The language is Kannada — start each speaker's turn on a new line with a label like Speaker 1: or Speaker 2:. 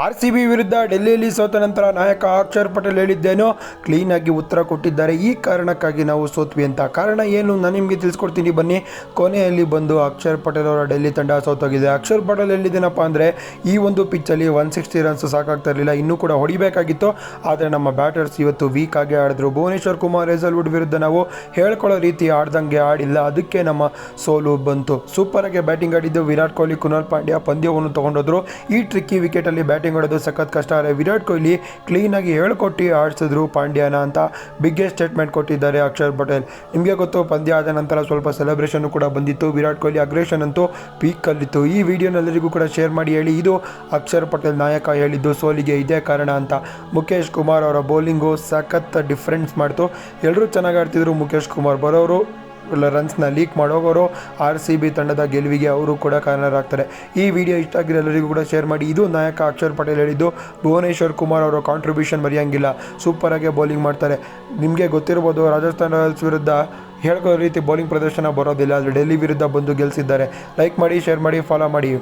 Speaker 1: ಆರ್ ಸಿ ಬಿ ವಿರುದ್ಧ ಡೆಲ್ಲಿಯಲ್ಲಿ ಸೋತ ನಂತರ ನಾಯಕ ಅಕ್ಷರ್ ಪಟೇಲ್ ಹೇಳಿದ್ದೇನೋ ಕ್ಲೀನಾಗಿ ಉತ್ತರ ಕೊಟ್ಟಿದ್ದಾರೆ. ಈ ಕಾರಣಕ್ಕಾಗಿ ನಾವು ಸೋತ್ವಿ ಅಂತ. ಕಾರಣ ಏನು? ನಾನು ನಿಮಗೆ ತಿಳಿಸ್ಕೊಡ್ತೀನಿ. ಬನ್ನಿ. ಕೊನೆಯಲ್ಲಿ ಬಂದು ಅಕ್ಷರ್ ಪಟೇಲ್ ಅವರ ಡೆಲ್ಲಿ ತಂಡ ಸೋತೋಗಿದೆ. ಅಕ್ಷರ್ ಪಟೇಲ್ ಎಲ್ಲಿದ್ದೇನಪ್ಪ ಅಂದರೆ, ಈ ಒಂದು ಪಿಚ್ಚಲ್ಲಿ ಒನ್ ಸಿಕ್ಸ್ಟಿ ರನ್ಸ್ ಸಾಕಾಗ್ತಾ ಇರಲಿಲ್ಲ. ಇನ್ನೂ ಕೂಡ ಹೊಡಿಬೇಕಾಗಿತ್ತು. ಆದರೆ ನಮ್ಮ ಬ್ಯಾಟರ್ಸ್ ಇವತ್ತು ವೀಕ್ ಆಗಿ ಆಡಿದ್ರು. ಭುವನೇಶ್ವರ್ ಕುಮಾರ್ ರೆಸಲ್ವುಡ್ ವಿರುದ್ಧ ನಾವು ಹೇಳ್ಕೊಳ್ಳೋ ರೀತಿ ಆಡ್ದಂಗೆ ಆಡಿಲ್ಲ. ಅದಕ್ಕೆ ನಮ್ಮ ಸೋಲು ಬಂತು. ಸೂಪರ್ ಆಗಿ ಬ್ಯಾಟಿಂಗ್ ಆಡಿದ್ದು ವಿರಾಟ್ ಕೊಹ್ಲಿ, ಕುನಾಲ್ ಪಾಂಡ್ಯ ಪಂದ್ಯವನ್ನು ತಗೊಂಡೋದ್ರು. ಈ ಟ್ರಿಕ್ಕಿ ವಿಕೆಟಲ್ಲಿ ಬ್ಯಾಟಿಂಗ್ ಹೊಡೆದು ಸಖತ್ ಕಷ್ಟ ಆದರೆ ವಿರಾಟ್ ಕೊಹ್ಲಿ ಕ್ಲೀನಾಗಿ ಹೇಳ್ಕೊಟ್ಟು ಆಡಿಸಿದ್ರು ಪಾಂಡ್ಯನ ಅಂತ ಬಿಗ್ಗೆಸ್ಟ್ ಸ್ಟೇಟ್ಮೆಂಟ್ ಕೊಟ್ಟಿದ್ದಾರೆ ಅಕ್ಷರ್ ಪಟೇಲ್. ನಿಮಗೆ ಗೊತ್ತು, ಪಂದ್ಯ ಆದ ನಂತರ ಸ್ವಲ್ಪ ಸೆಲೆಬ್ರೇಷನ್ ಕೂಡ ಬಂದಿತ್ತು. ವಿರಾಟ್ ಕೊಹ್ಲಿ ಅಗ್ರೇಷನ್ ಅಂತೂ ಪೀಕಲ್ಲಿತ್ತು ಈ ವಿಡಿಯೋನೆಲ್ಲರಿಗೂ ಕೂಡ ಶೇರ್ ಮಾಡಿ ಹೇಳಿ. ಇದು ಅಕ್ಷರ್ ಪಟೇಲ್ ನಾಯಕ ಹೇಳಿದ್ದು ಸೋಲಿಗೆ ಇದೇ ಕಾರಣ ಅಂತ. ಮುಖೇಶ್ ಕುಮಾರ್ ಅವರ ಬೌಲಿಂಗು ಸಖತ್ ಡಿಫ್ರೆನ್ಸ್ ಮಾಡ್ತು. ಎಲ್ಲರೂ ಚೆನ್ನಾಗಿ ಆಡ್ತಿದ್ರು ಮುಖೇಶ್ ಕುಮಾರ್. ಬರೋರು ರನ್ಸ್ನ ಲೀಕ್ ಮಾಡೋಗೋರು ಆರ್ ಸಿ ಬಿ ತಂಡದ ಗೆಲುವಿಗೆ ಅವರು ಕೂಡ ಕಾರಣರಾಗ್ತಾರೆ. ಈ ವಿಡಿಯೋ ಇಷ್ಟ ಆಗಿರೋ ಎಲ್ಲರಿಗೂ ಕೂಡ ಶೇರ್ ಮಾಡಿ. ಇದು ನಾಯಕ ಅಕ್ಷರ್ ಪಟೇಲ್ ಹೇಳಿದ್ದು, ಭುವನೇಶ್ವರ್ ಕುಮಾರ್ ಅವರ ಕಾಂಟ್ರಿಬ್ಯೂಷನ್ ಮರೆಯಂಗಿಲ್ಲ. ಸೂಪರಾಗಿ ಬೌಲಿಂಗ್ ಮಾಡ್ತಾರೆ. ನಿಮಗೆ ಗೊತ್ತಿರ್ಬೋದು, ರಾಜಸ್ಥಾನ್ ರಾಯಲ್ಸ್ ವಿರುದ್ಧ ಹೇಳ್ಕೋ ರೀತಿ ಬೌಲಿಂಗ್ ಪ್ರದರ್ಶನ ಬರೋದಿಲ್ಲ. ಆದರೆ ಡೆಲ್ಲಿ ವಿರುದ್ಧ ಬಂದು ಗೆಲ್ಲಿಸಿದ್ದಾರೆ ಲೈಕ್ ಮಾಡಿ ಶೇರ್ ಮಾಡಿ ಫಾಲೋ ಮಾಡಿ.